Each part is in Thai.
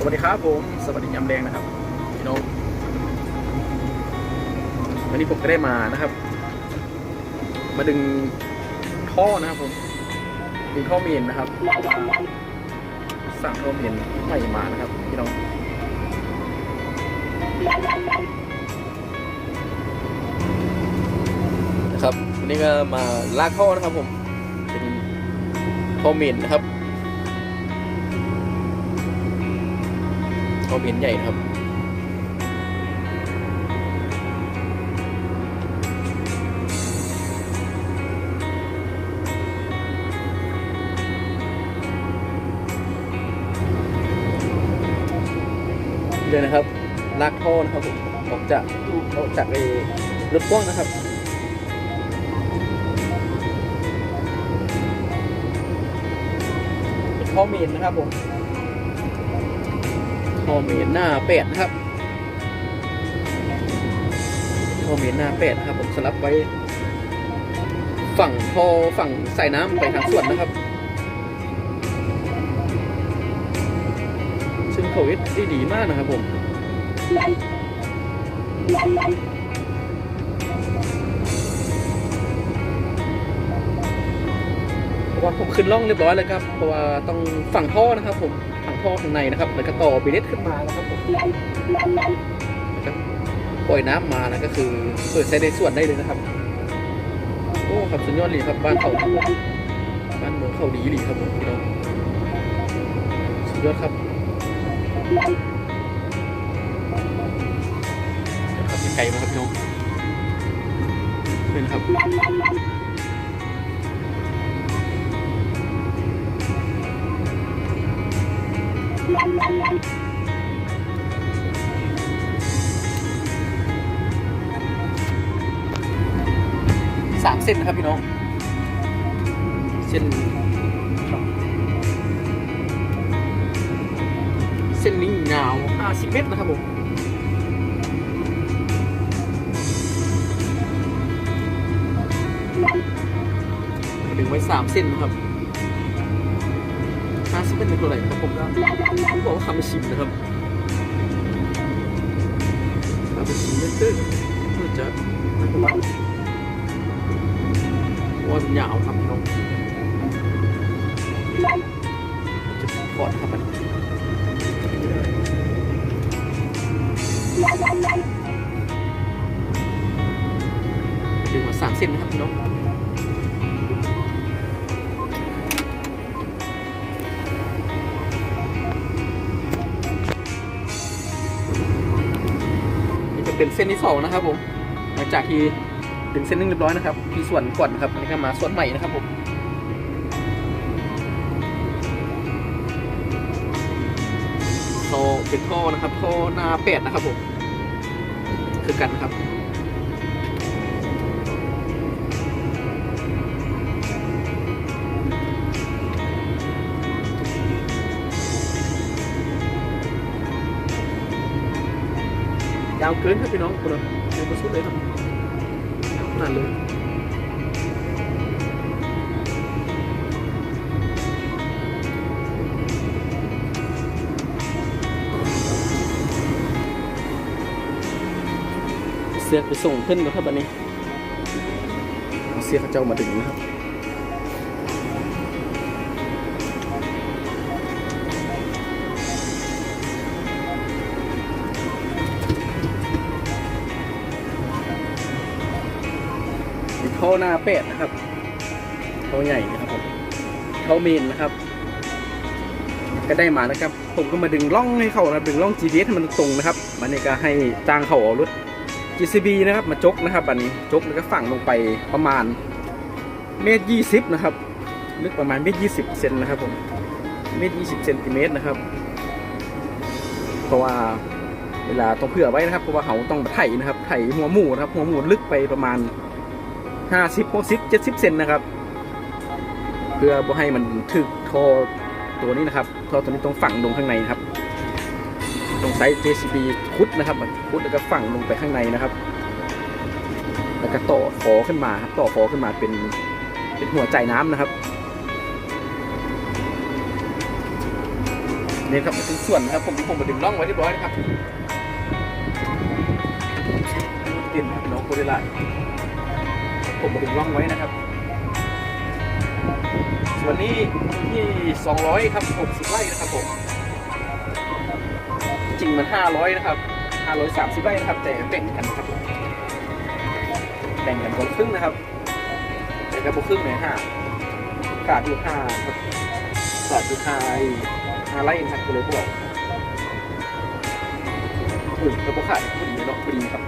สวัสดีครับผม สวัสดียามแดงนะครับพี่น้องวันนี้ผมก็ได้มานะครับ มาดึงท่อนะครับผมดึงท่อเมนนะครับ สั่งท่อเมนใหม่มานะครับพี่น้องนะครับวันนี้ก็มาลากท่อนะครับผมเป็นท่อเมนนะครับ ท่อเมนใหญ่ครับเลยนะครับลากท่อนะครับผมออกจากออกจากไอ้รถพ่วงนะครับเป็นท่อเมนนะครับผม ท่อเมนหน้าเป็ดนะครับท่อเมนหน้าเป็ดนะครับ ผมสลับไว้ ฝั่งท่อฝั่งใส่น้ำไปทางสวนนะครับ ซึ่งเขาเอ็ดได้ดีมากนะครับผมเพราะว่าผมขึ้นล่องเรียบร้อยแล้วครับ เพราะว่าต้องฝั่งท่อนะครับผม ท่อข้างในนะครับแล้วก็ต่อบีเล็ดขึ้นมานะครับผมปล่อยน้ำมาแล้วก็คือเปิดใช้ในส่วนได้เลยนะครับโอ้ครับสุดยอดเลยครับบ้านเขาบ้านเมืองเขาดีเลยครับผมพี่น้องสุดยอดครับเดี๋ยวครับไกลมาครับพี่น้องเป็นครับ เส้นนะครับพี่น้อง เส้นเส้นนี้ยาว50เมตรนะครับผมดึงไว้สามเส้นนะครับห้าสิบเป็นตัวไหนครับผมก็ผมบอกว่าคำชิมนะครับคำชิมเล็กตึ้งเพื่อจะ นะครับว่ามันยาวครับพี่น้องจะกอดครับมันดึงมาสามเส้นนะครับพี่น้องนี่จะเป็นเส้นที่สองนะครับผม หลังจากที่ ดึงเส้นหนึงเรียบร้อยนะครับที่ส่วนก่อนนะครับอันนี้ก็มาส่วนใหม่นะครับผมโท่อเป็นท่อนะครับท่อหน้าเป็ดนะครับผมคือกันนะครับยาวเกินครับพี่น้องคุณเดินมาสุดเลยครับ ยาวขนาดเลยเสียกไปส่งขึ้นนะครับอันนี้เอาเสียกเขาเจ้ามาดึงนะครับ เท่อหน้าเป็ดนะครับท่อใหญ่นะครับผมท่อเมนนะครับ ก็ได้มานะครับ ผมก็มาดึงล่องให้เขานะครับดึงล่อง GPS ให้มันตรงนะครับ มันนี่ก็ให้จ้างเขาเอารถ GCB นะครับ มาจกนะครับอันนี้จกแล้วก็ฝังลงไปประมาณเมตรยี่สิบนะครับลึกประมาณเมตรยี่สิบเซนนะครับผมเมตรยี่สิบเซนติเมตรนะครับ เพราะว่าเวลาต้องเผื่อไว้นะครับเพราะว่าเขาต้องไถนะครับไถหัวหมูนะครับหัวหมูลึกไปประมาณ ห้าสิบหกสิบเจ็ดสิบเซนนะครับ เพื่อบ่ให้มันถึกท่อตัวนี้นะครับท่อตัวนี้ต้องฝังลงข้างในครับต้องใช้ JCB คุดนะครับคุดแล้วก็ฝังลงไปข้างในนะครับ แล้วก็ต่อขอขึ้นมาครับต่อขอขึ้นมาเป็นเป็นหัวใจน้ำนะครับนี่ครับมาถึงส่วนนะครับผมผมมาดึงร่องไว้เรียบร้อยนะครับตินน้องโคเดล่า ผมมาดึงร่องไว้นะครับ ส่วนนี้ที่ 200 ครับ 60 ไร่นะครับผมจริงมัน 500 นะครับ 530 ไร่นะครับ แต่แบ่งกันครับแบ่งกันคนครึ่งนะครับแต่งก็บวครึ่งเลยห้าขาดอยู่ห้าครับขาดอยู่ห้าอ้ห้าไร่นะครับก็เลยบอกอุ้ยก็บวขาดพอดีเนาะพอดีครับ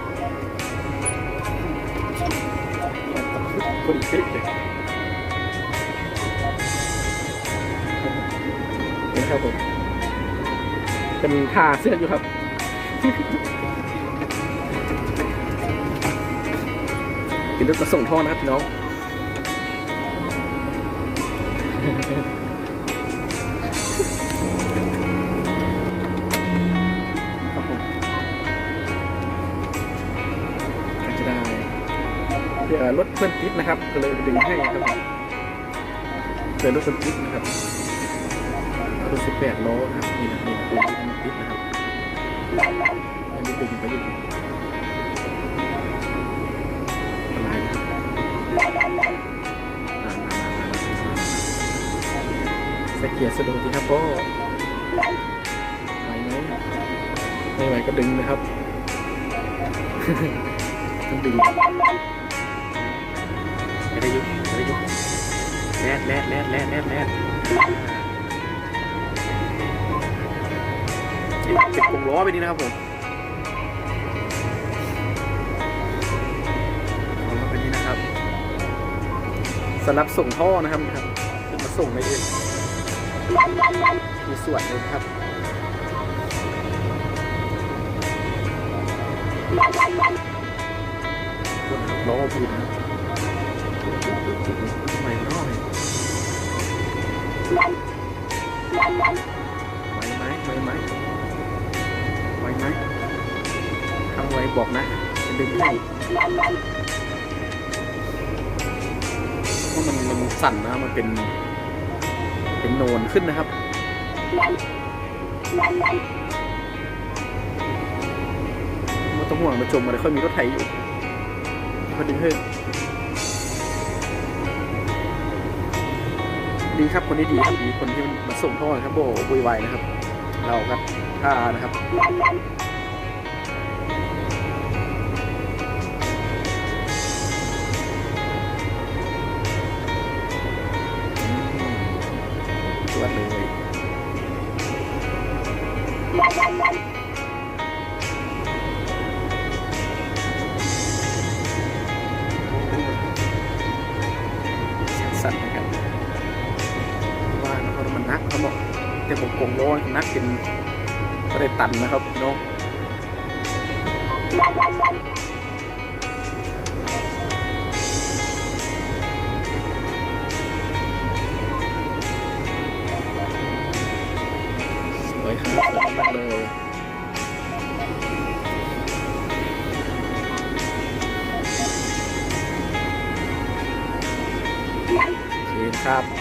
พอดีเป๊ะเลยนี่ครับผมเป็นท่าเสื้ออยู่ครับ เป็นรถมาส่งท่อนะครับพี่น้อง เออลดเพื่อนติดนะครับก็เลยดึงให้ครับเพื่อลดเพื่อนติดนะครับรถสิบแปดล้อนะครับนี่นะนี่นะตัวที่มันติดนะครับอันนี้ดึงไปอยู่ประมาณนะครับามามามามาใส่เกียร์สะดวกดีครับพ่อไหวไหมไม่ไหวก็ดึงนะครับต้งดึง ได้ยุบไม่ได้ยุบแลดแลดแลดแลดแลดแลดติดติดกงล้อไปนี่นะครับผมล้อไปนี่นะครับสำหรับส่งท่อนะครับครับมาส่งได้เลยมีส่วนเลยครับล้อพูดนะ ไม่น้อยไหวไหมไหวไหมไหวไหมทำไวบอกนะจะดึงให้เพราะมันมันสั่นนะมันเป็น เป็นโนนขึ้นนะครับไมันต้องห่วงมาชมมันค่อยมีรถไถอยู่พอดึงเฮ้ย ดีครับคนที่ดีครับดีคนที่มันมาส่งท่อนะครับโบบุยไวนะครับ เราครับท่านะครับ เขาบอกแต่ผมกงโลนักเป็นก็ได้ตันนะครับน้องสวยครับสวยมากเลยครับ